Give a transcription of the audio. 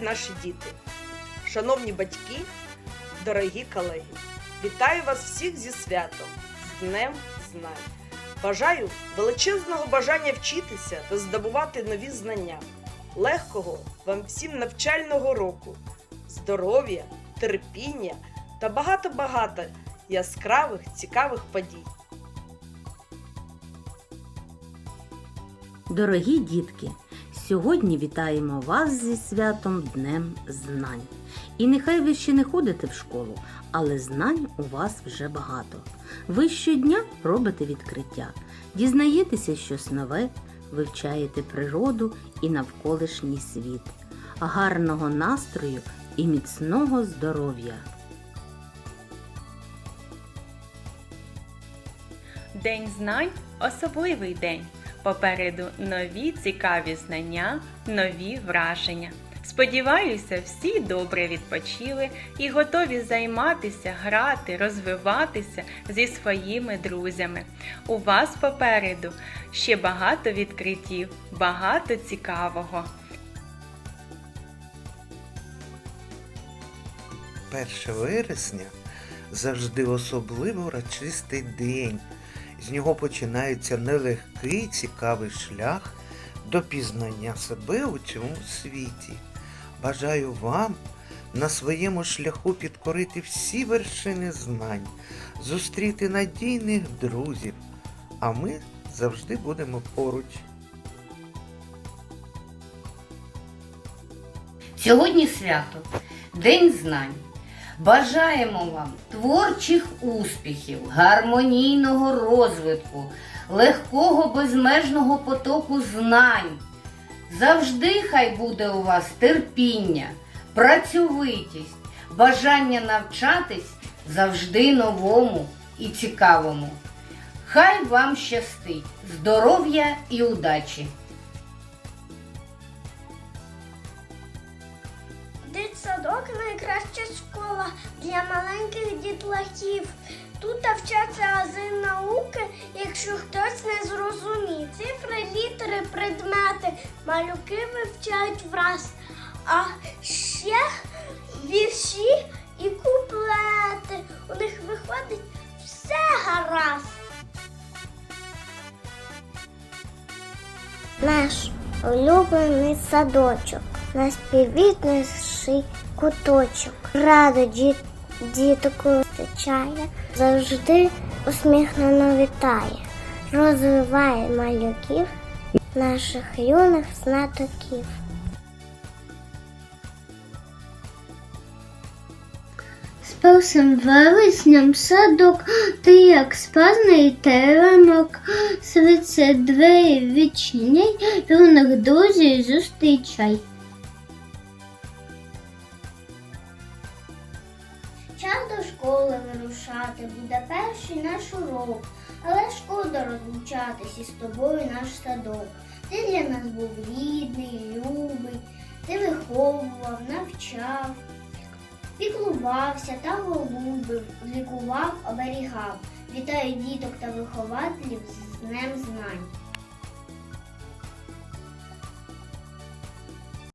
наші діти. Шановні батьки, дорогі колеги, вітаю вас всіх зі святом, з Днем Знань. Бажаю величезного бажання вчитися та здобувати нові знання, легкого вам всім навчального року, здоров'я, терпіння та багато-багато яскравих цікавих подій. Дорогі дітки, сьогодні вітаємо вас зі святом Днем Знань. І нехай ви ще не ходите в школу, але знань у вас вже багато. Ви щодня робите відкриття, дізнаєтеся щось нове, вивчаєте природу і навколишній світ. Гарного настрою і міцного здоров'я! День знань особливий день. Попереду нові цікаві знання, нові враження. Сподіваюся, всі добре відпочили і готові займатися, грати, розвиватися зі своїми друзями. У вас попереду ще багато відкриттів, багато цікавого. 1 вересня завжди особливо урочистий день. З нього починається нелегкий цікавий шлях до пізнання себе у цьому світі. Бажаю вам на своєму шляху підкорити всі вершини знань, зустріти надійних друзів, а ми завжди будемо поруч. Сьогодні свято, День знань. Бажаємо вам творчих успіхів, гармонійного розвитку, легкого безмежного потоку знань. Завжди хай буде у вас терпіння, працьовитість, бажання навчатись завжди новому і цікавому. Хай вам щастить, здоров'я і удачі! Дитсадок найкраща для маленьких дітлахів. Тут вчаться ази науки, якщо хтось не зрозумів. Цифри, літери, предмети, малюки вивчають враз. А ще вірші і куплети. У них виходить все гаразд. Наш улюблений садочок, наш піввітніший куточок. Радо діт, діток зустрічає, завжди усміхнено вітає, розвиває малюків, наших юних знатоків. Першим вересням садок, ти як спазний теремок, світься двері відчиняй, юних друзів зустрічай. Час до школи вирушати буде перший наш урок, але шкода розлучатись із тобою наш садок. Ти для нас був рідний, любий, ти виховував, навчав, піклувався та голубив, лікував, оберігав. Вітаю діток та вихователів з Днем Знань.